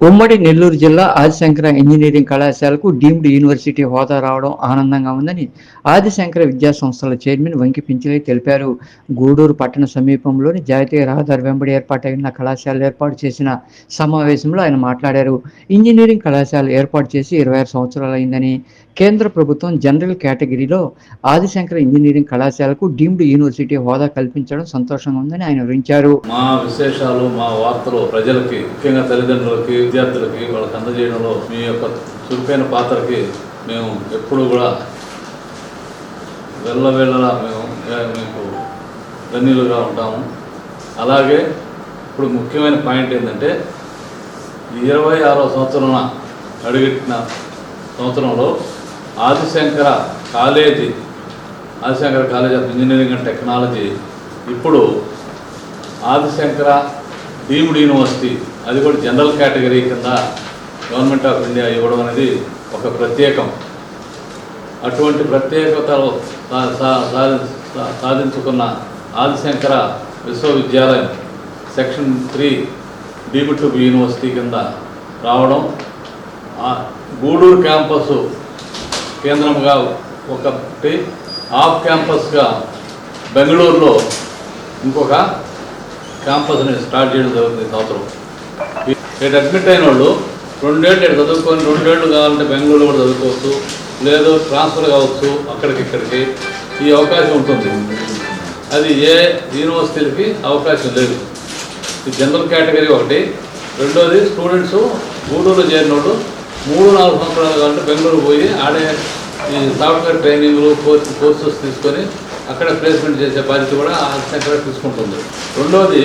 ఉమ్మడి నెల్లూరు జిల్లా ఆదిశంకర ఇంజనీరింగ్ కళాశాలకు డీమ్డ్ యూనివర్సిటీ హోదా రావడం ఆనందంగా ఉందని ఆదిశంకర విద్యా సంస్థల చైర్మన్ వంకి పింఛలై తెలిపారు. గూడూరు పట్టణ సమీపంలోని జాతీయ రహదారి వెంబడి ఏర్పాటైన కళాశాల ఏర్పాటు చేసిన సమావేశంలో ఆయన మాట్లాడారు. ఇంజనీరింగ్ కళాశాల ఏర్పాటు చేసి ఇరవై ఆరు సంవత్సరాలు అయిందని కేంద్ర ప్రభుత్వం జనరల్ కేటగిరీలో ఆదిశంకర ఇంజనీరింగ్ కళాశాలకు డీమ్డ్ యూనివర్సిటీ హోదా కల్పించడం సంతోషంగా ఉందని ఆయన వివరించారు. మా విశేషాలు మా వార్తలు ప్రజలకి ముఖ్యంగా తల్లిదండ్రులకి విద్యార్థులకి వాళ్ళకి అందజేయడంలో మీ యొక్క చురుకైన పాత్రకి మేము ఎప్పుడు కూడా వెళ్ళవేళలా మేము మీకు ధన్యులుగా ఉంటాము. అలాగే ఇప్పుడు ముఖ్యమైన పాయింట్ ఏంటంటే ఇరవై ఆరో సంవత్సరం అడుగెట్టిన సంవత్సరంలో Adishankara college Adishankara college of engineering and technology. ఇప్పుడు ఆదిశంకర డీమ్డ్ యూనివర్సిటీ అది కూడా జనరల్ కేటగిరీ కింద గవర్నమెంట్ ఆఫ్ ఇండియా ఇవ్వడం అనేది ఒక ప్రత్యేకం. అటువంటి ప్రత్యేకతలు సాధించుకున్న ఆదిశంకర విశ్వవిద్యాలయం సెక్షన్ త్రీ డీమ్డ్ యూనివర్సిటీ కింద రావడం గూడూరు క్యాంపస్ కేంద్రంగా ఒకటి ఆఫ్ క్యాంపస్గా బెంగళూరులో ఇంకొక క్యాంపస్ని స్టార్ట్ చేయడం జరుగుతుంది సంవత్సరం. ఇక్కడ అడ్మిట్ అయిన వాళ్ళు రెండేళ్ళు ఇక్కడ చదువుకొని రెండేళ్ళు కావాలంటే బెంగళూరులో కూడా చదువుకోవచ్చు లేదు ట్రాన్స్ఫర్ కావచ్చు అక్కడికి ఇక్కడికి ఈ అవకాశం ఉంటుంది. అది ఏ యూనివర్సిటీలకి అవకాశం లేదు. ఇది జనరల్ కేటగిరీ ఒకటి. రెండోది స్టూడెంట్స్ గూడూరులో చేరినోళ్ళు మూడు నాలుగు సంవత్సరాలు కంటే బెంగళూరు పోయి ఆడే ఈ సాఫ్ట్వేర్ ట్రైనింగ్లు కోర్సు కోర్సెస్ తీసుకొని అక్కడ ప్లేస్మెంట్ చేసే బాధ్యత కూడా ఆ సెంటర్ తీసుకుంటుంది. రెండవది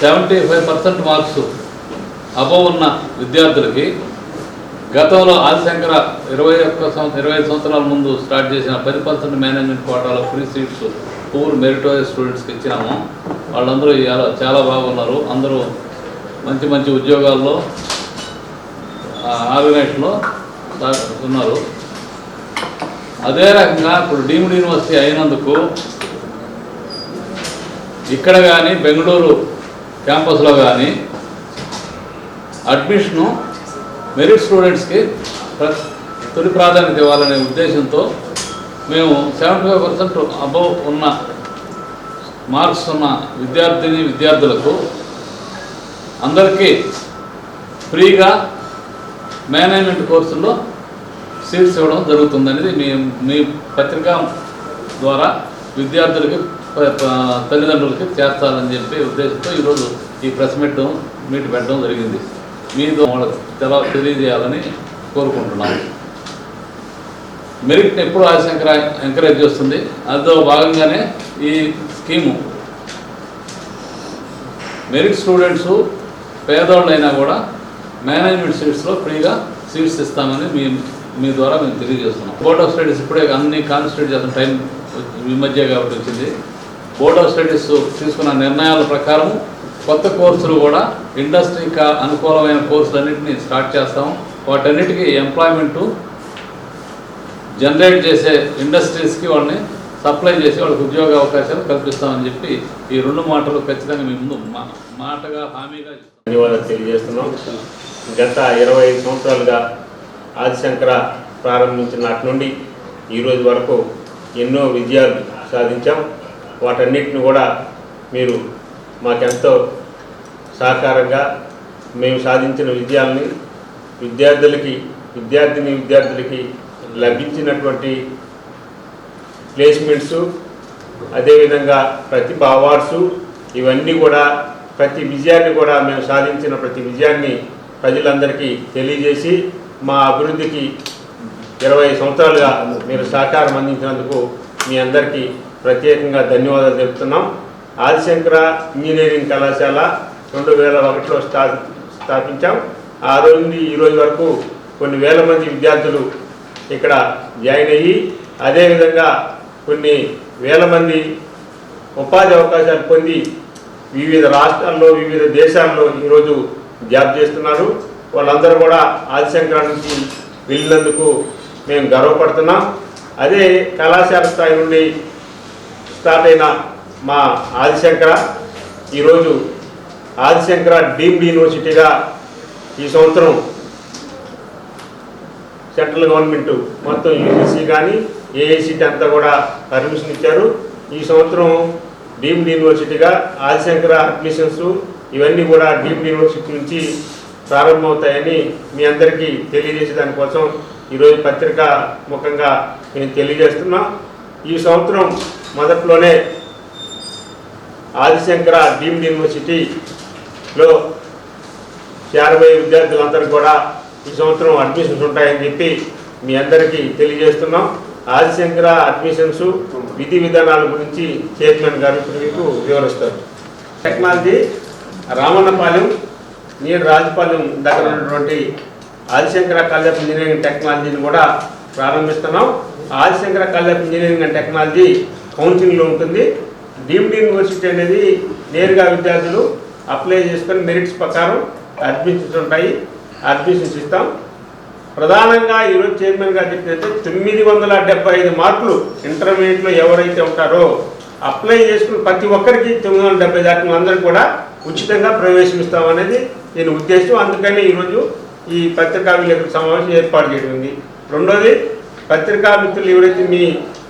seventy five percent marks above ఉన్న విద్యార్థులకి గతంలో ఆదిశంకర ఇరవై ఒక్క సంవత్సరం ఇరవై ఐదు సంవత్సరాల ముందు స్టార్ట్ చేసిన పది పర్సెంట్ మేనేజ్మెంట్ కోటాలో ఫ్రీ సీట్స్ పూర్ మెరిటోరియస్ స్టూడెంట్స్కి ఇచ్చినాము. వాళ్ళందరూ చాలా బాగున్నారు. అందరూ మంచి మంచి ఉద్యోగాల్లో ఆర్గనైజేషన్లో ఉన్నారు. అదే రకంగా ఇప్పుడు డీమ్డ్ యూనివర్సిటీ అయినందుకు ఇక్కడ కానీ బెంగళూరు క్యాంపస్లో కానీ అడ్మిషను మెరిట్ స్టూడెంట్స్కి ప్ర- తొలి ప్రాధాన్యత ఇవ్వాలనే ఉద్దేశంతో మేము సెవెంటీ ఫైవ్ పర్సెంట్ అబవ్ ఉన్న మార్క్స్ ఉన్న విద్యార్థిని విద్యార్థులకు అందరికీ ఫ్రీగా మేనేజ్మెంట్ కోర్సుల్లో సీట్స్ ఇవ్వడం జరుగుతుందనేది మీ మీ పత్రిక ద్వారా విద్యార్థులకి తల్లిదండ్రులకి చేస్తారని చెప్పి ఉద్దేశంతో ఈరోజు ఈ ప్రెస్ మీట్ మీట్ పెట్టడం జరిగింది. మీతో వాళ్ళకి తెల తెలియజేయాలని కోరుకుంటున్నాను. మెరిట్ని ఎప్పుడు ఆశంకర ఎంకరేజ్ చేస్తుంది. అందులో భాగంగానే ఈ స్కీము. మెరిట్ స్టూడెంట్స్ పేదవాళ్ళైనా కూడా మేనేజ్మెంట్ సీట్స్లో ఫ్రీగా సీట్స్ ఇస్తామని మీ మీ ద్వారా మేము తెలియజేస్తున్నాం. బోర్డ్ ఆఫ్ స్టడీస్ ఇప్పుడే అన్ని కాన్స్టిట్యూట్ చేసిన టైం ఈ మధ్య కాబట్టి వచ్చింది. బోర్డ్ ఆఫ్ స్టడీస్ తీసుకున్న నిర్ణయాల ప్రకారం కొత్త కోర్సులు కూడా ఇండస్ట్రీకి అనుకూలమైన కోర్సులన్నింటినీ స్టార్ట్ చేస్తాం వాటన్నిటికీ ఎంప్లాయ్మెంటు జనరేట్ చేసే ఇండస్ట్రీస్కి వాళ్ళని సప్లై చేసి వాళ్ళకి ఉద్యోగ అవకాశాలు కల్పిస్తామని చెప్పి ఈ రెండు మాటలు ఖచ్చితంగా మీ ముందు మా- మాటగా హామీగా ధన్యవాదాలు తెలియజేస్తున్నాం. గత ఇరవై ఐదు సంవత్సరాలుగా ఆదిశంకర ప్రారంభించిన నాటి నుండి ఈరోజు వరకు ఎన్నో విజయాలు సాధించాం. వాటన్నిటిని కూడా మీరు మాకెంతో సహకారంగా మేము సాధించిన విజయాల్ని విద్యార్థులకి విద్యార్థిని విద్యార్థులకి లభించినటువంటి ప్లేస్మెంట్స్ అదేవిధంగా ప్రతిభ అవార్డ్సు ఇవన్నీ కూడా ప్రతి విజయాన్ని కూడా మేము సాధించిన ప్రతి విజయాన్ని ప్రజలందరికీ తెలియజేసి మా అభివృద్ధికి ఇరవై సంవత్సరాలుగా మీరు సహకారం అందించినందుకు మీ అందరికీ ప్రత్యేకంగా ధన్యవాదాలు తెలుపుతున్నాం. ఆదిశంకర ఇంజనీరింగ్ కళాశాల రెండు వేల ఒకటిలో స్థా స్థాపించాం. ఆ రోజు నుండి ఈ రోజు వరకు కొన్ని వేల మంది విద్యార్థులు ఇక్కడ జాయిన్ అయ్యి అదేవిధంగా కొన్ని వేల మంది ఉపాధి అవకాశాలు పొంది వివిధ రాష్ట్రాల్లో వివిధ దేశాల్లో ఈరోజు జాబ్ చేస్తున్నారు. వాళ్ళందరూ కూడా ఆదిశంకర నుంచి వెళ్ళినందుకు మేము గర్వపడుతున్నాం. అదే కళాశాల స్థాయి నుండి స్టార్ట్ అయిన మా ఆదిశంకర ఈరోజు ఆదిశంకర డీమ్డ్ యూనివర్సిటీగా ఈ సంవత్సరం సెంట్రల్ గవర్నమెంట్ మొత్తం యూజీసీ కానీ ఏఐసిటీ అంతా కూడా పర్మిషన్ ఇచ్చారు. ఈ సంవత్సరం డీమ్డ్ యూనివర్సిటీగా ఆదిశంకర అడ్మిషన్స్ ఇవన్నీ కూడా డీమ్డ్ యూనివర్సిటీ నుంచి ప్రారంభమవుతాయని మీ అందరికీ తెలియజేసే దానికోసం ఈరోజు పత్రికా ముఖంగా మేము తెలియజేస్తున్నాం. ఈ సంవత్సరం మొదట్లోనే ఆదిశంకర డీమ్డ్ యూనివర్సిటీలో చేరబోయే విద్యార్థులందరూ కూడా ఈ సంవత్సరం అడ్మిషన్స్ ఉంటాయని చెప్పి మీ అందరికీ తెలియజేస్తున్నాం. ఆదిశంకర అడ్మిషన్స్ విధి విధానాల గురించి చైర్మన్ గారు ఇప్పుడు మీకు వివరిస్తారు. టెక్నాలజీ రామన్నపాలెం నియర్ రాజపాలెం దగ్గర ఉన్నటువంటి ఆదిశంకర కాలేజ్ ఆఫ్ ఇంజనీరింగ్ టెక్నాలజీని కూడా ప్రారంభిస్తున్నాం. Adishankara college of engineering and technology కౌన్సిలింగ్లో ఉంటుంది. డీమ్డ్ యూనివర్సిటీ అనేది నేరుగా విద్యార్థులు అప్లై చేసుకొని మెరిట్స్ ప్రకారం అడ్మిషన్స్ ఉంటాయి. అడ్మిషన్స్ ఇస్తాం. ప్రధానంగా ఈరోజు చైర్మన్ గారు చెప్పినట్టు తొమ్మిది వందల డెబ్బై ఐదు మార్కులు ఇంటర్మీడియట్లో ఎవరైతే ఉంటారో అప్లై చేసుకుని ప్రతి ఒక్కరికి తొమ్మిది వందల డెబ్బై దాటిన అందరికీ కూడా ఉచితంగా ప్రవేశం ఇస్తామనేది నేను ఉద్దేశం అందుకని ఈరోజు ఈ పత్రికా విలేకరుల సమావేశం ఏర్పాటు చేయడం రెండోది పత్రికా మిత్రులు ఎవరైతే మీ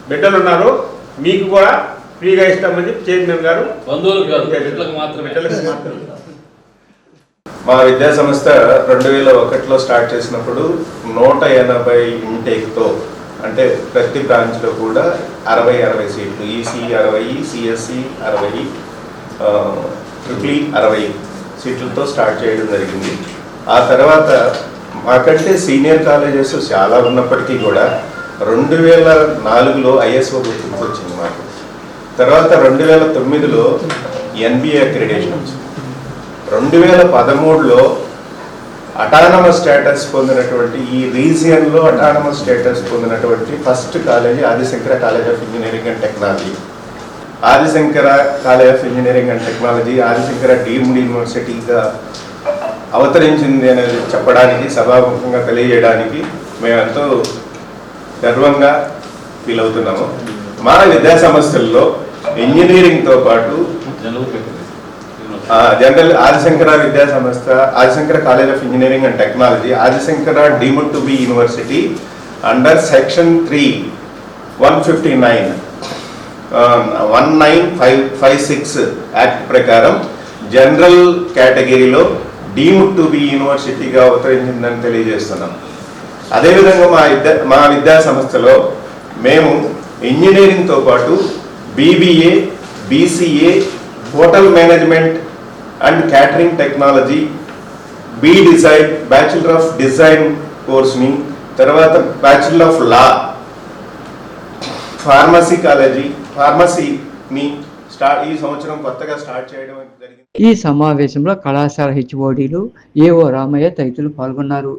బిడ్డలు ఉన్నారో మీకు కూడా ఫ్రీగా ఇస్తామని చైర్మన్ గారు మా విద్యా సంస్థ రెండు వేల ఒకటిలో స్టార్ట్ చేసినప్పుడు నూట ఎనభై ఇంటేక్తో అంటే ప్రతి బ్రాంచ్లో కూడా అరవై అరవై సీట్లు. ఈసీ అరవై సిఎస్సి అరవై ట్రిపుల్ అరవై సీట్లతో స్టార్ట్ చేయడం జరిగింది. ఆ తర్వాత మాకంటే సీనియర్ కాలేజెస్ చాలా ఉన్నప్పటికీ కూడా రెండు వేల నాలుగులో ఐఎస్ఓ గుర్తింపు వచ్చింది మాకు. తర్వాత రెండు వేల తొమ్మిదిలో ఎన్బిఏ అక్రిడేషన్ వచ్చింది. రెండు వేల పదమూడులో అటానమస్ స్టేటస్ పొందినటువంటి ఈ రీజియన్లో అటానమస్ స్టేటస్ పొందినటువంటి first college Adishankara college of engineering and technology Adishankara college of engineering and technology Adishankara deemed యూనివర్సిటీగా అవతరించింది అనేది చెప్పడానికి సభాముఖంగా తెలియజేయడానికి మేమెంతో గర్వంగా ఫీల్ అవుతున్నాము. మా విద్యా సంస్థల్లో ఇంజనీరింగ్తో పాటు జనరల్ జనరల్ ఆదిశంకర విద్యా సంస్థ Adishankara college of engineering and technology Adishankara deemed to be university under section three one fifty nine one nine five five six act ప్రకారం జనరల్ కేటగిరీలో డీమ్డ్ టు బి యూనివర్సిటీగా అవతరించిందని తెలియజేస్తున్నాం. అదేవిధంగా మా విద్యా మా విద్యా సంస్థలో మేము ఇంజనీరింగ్తో పాటు BBA BCA hotel management and catering technology B design bachelor of design కోర్స్ని తర్వాత bachelor of law pharmacy college ఫార్మసీని start ఈ సంవత్సరం కొత్తగా స్టార్ట్ చేయడం జరిగింది. ఈ సమావేశంలో కళాశాల హెచ్ఓడీలు ఏఓ రామయ్య తదితరులు పాల్గొన్నారు.